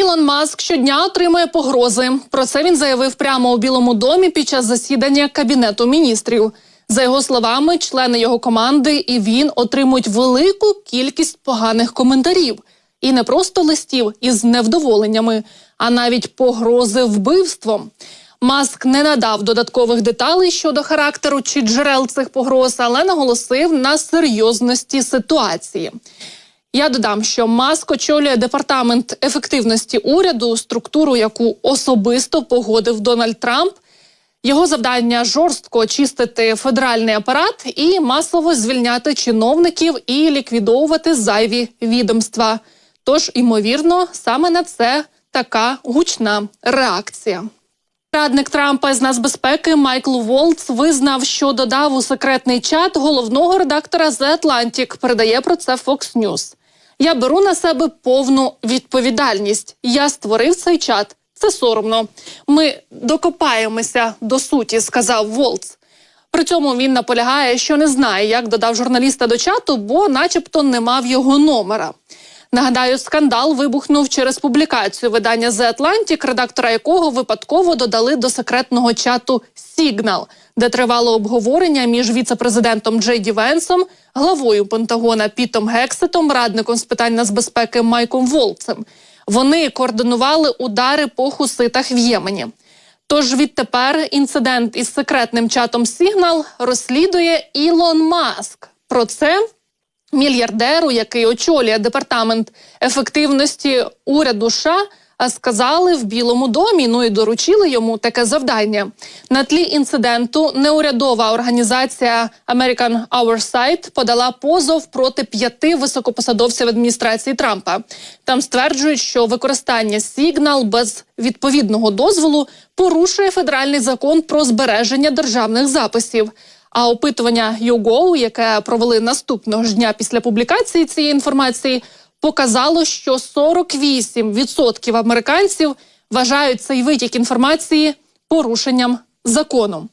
Ілон Маск щодня отримує погрози. Про це він заявив прямо у Білому домі під час засідання кабінету міністрів. За його словами, члени його команди і він отримують велику кількість поганих коментарів. І не просто листів із невдоволеннями, а навіть погрози вбивством. Маск не надав додаткових деталей щодо характеру чи джерел цих погроз, але наголосив на серйозності ситуації. Я додам, що Маск очолює департамент ефективності уряду, структуру, яку особисто погодив Дональд Трамп. Його завдання жорстко очистити федеральний апарат і масово звільняти чиновників і ліквідовувати зайві відомства. Тож, ймовірно, саме на це така гучна реакція. Радник Трампа з нацбезпеки Майкл Волц визнав, що додав у секретний чат головного редактора The Atlantic. Передає про це Fox News. Я беру на себе повну відповідальність. Я створив цей чат. Це соромно. Ми докопаємося до суті, сказав Волц. При цьому він наполягає, що не знає, як додав журналіста до чату, бо, начебто, не мав його номера. Нагадаю, скандал вибухнув через публікацію видання The Atlantic, редактора якого випадково додали до секретного чату Signal, де тривало обговорення між віце-президентом Джей Ді Венсом, главою Пентагона Пітом Гексетом, радником з питань нацбезпеки Майком Волцем. Вони координували удари по хуситах в Ємені. Тож відтепер інцидент із секретним чатом Signal розслідує Ілон Маск. Про це мільярдеру, який очолює департамент ефективності уряду США, сказали в Білому домі. Ну і доручили йому таке завдання. На тлі інциденту неурядова організація American Oversight подала позов проти п'яти високопосадовців адміністрації Трампа. Там стверджують, що використання сигнал без відповідного дозволу порушує федеральний закон про збереження державних записів. А опитування YouGo, яке провели наступного ж дня після публікації цієї інформації, показало, що 48% американців вважають цей витік інформації порушенням закону.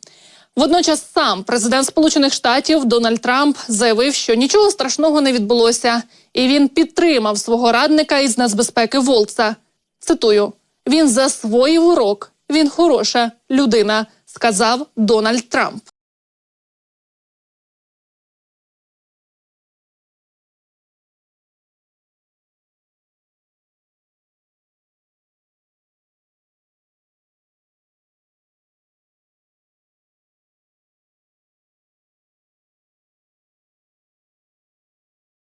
Водночас сам президент Сполучених Штатів Дональд Трамп заявив, що нічого страшного не відбулося, і він підтримав свого радника із нацбезпеки Волца. Цитую: він засвоїв урок, він хороша людина, сказав Дональд Трамп.